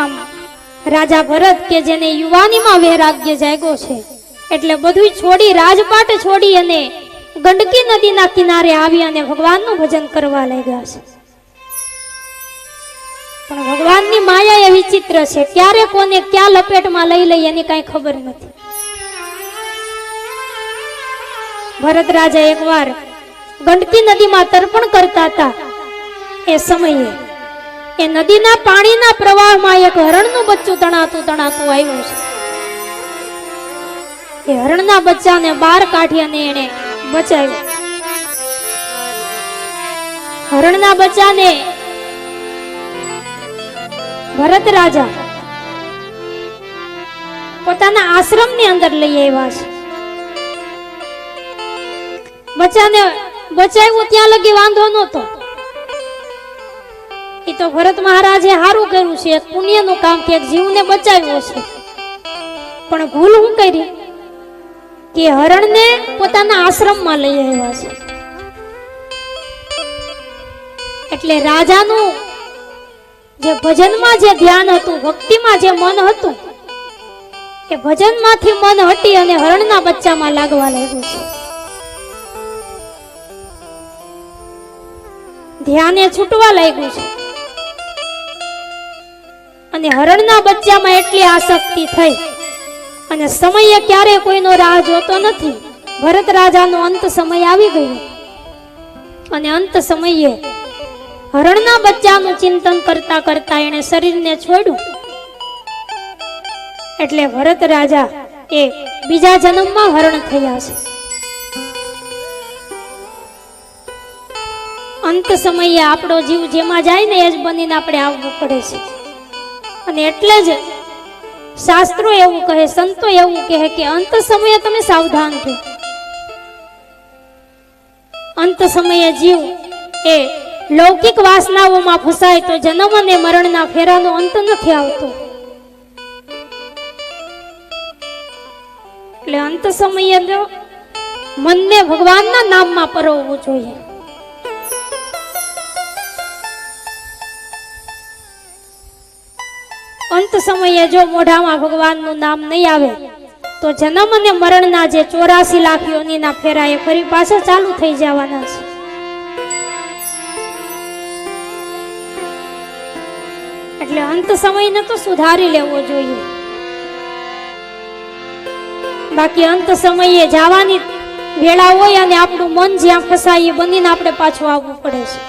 આમ, રાજા ભરત કે જેને યુવાનીમાં વૈરાગ્ય જાગ્યો છે, એટલે બધું છોડી રાજપાટ છોડી અને ગંડકી નદીના કિનારે આવી અને ભગવાનનું ભજન કરવા લાગ્યા છે. પણ ભગવાનની માયા એ વિચિત્ર છે, ક્યારે કોને ક્યાં લપેટમાં લઈ લઈ એની કાંઈ ખબર નથી. ભરત રાજા એકવાર ગંડકી નદીમાં તર્પણ કરતા હતા એ સમયે એ નદીના પાણીના પ્રવાહમાં એક હરણનું બચ્ચું તણાતું તણાતું આવ્યું છે. એ હરણના બચ્ચાને બહાર કાઢી અને એને બચાવ્યું. હરણના બચ્ચાને ભરત રાજા પોતાના આશ્રમની અંદર લઈ આવ્યા છે. બચ્ચાને બચાવ્યું ત્યાં લગી વાંધો નહોતો. એ તો ભરત મહારાજે સારું કર્યું છે. પુણ્યનું કામ કે જીવને બચાવ્યો છે પણ ભૂલ હું કરી? કે હરણને પોતાના આશ્રમમાં લઈ આવ્યા છે. એટલે રાજાનું જે ભજનમાં જે ધ્યાન હતું, ભક્તિમાં જે મન હતું, એ ભજનમાંથી મન હટી અને હરણના બચ્ચામાં લાગવા લાગ્યું છે. ધ્યાને છૂટવા લાગ્યું છે. અને હરણના બચ્ચામાં એટલી આસક્તિ થઈ. અને સમયે ક્યારે કોઈનો રાહ જોતો નથી. ભરત રાજાનો અંત સમય આવી ગયો. અને અંત સમયે હરણના બચ્ચાનું ચિંતન કરતા કરતા એણે શરીરને છોડ્યું. એટલે ભરત રાજા એ બીજા જન્મમાં હરણ થયા છે. અંત સમયે આપણો જીવ જેમાં જાય ને એ જ બનીને આપણે આવવું પડે છે. અને એટલે જ શાસ્ત્રો એવું કહે, સંતો એવું કહે કે અંત સમયે તમે સાવધાન થો. અંત સમયે જીવ એ લૌકિક વાસનાઓમાં ફસાય તો જન્મ અને મરણના ફેરાનો અંત નથી આવતો. એટલે અંત સમયે મનને ભગવાનના નામમાં પરોવવું જોઈએ. અંત સમયે જો મોઢામાં ભગવાનનું નામ નહીં આવે, તો જન્મ અને મરણના જે ચોરાસી લાખ યોનીના ફેરા એ ફરી પાછા ચાલુ થઈ જવાના છે. એટલે અંત સમયને તો સુધારી લેવો જોઈએ. બાકી અંત સમયે જવાની વેળા હોય અને આપણું મન જ્યાં ફસાય એ બનીને આપણે પાછું આવવું પડે છે.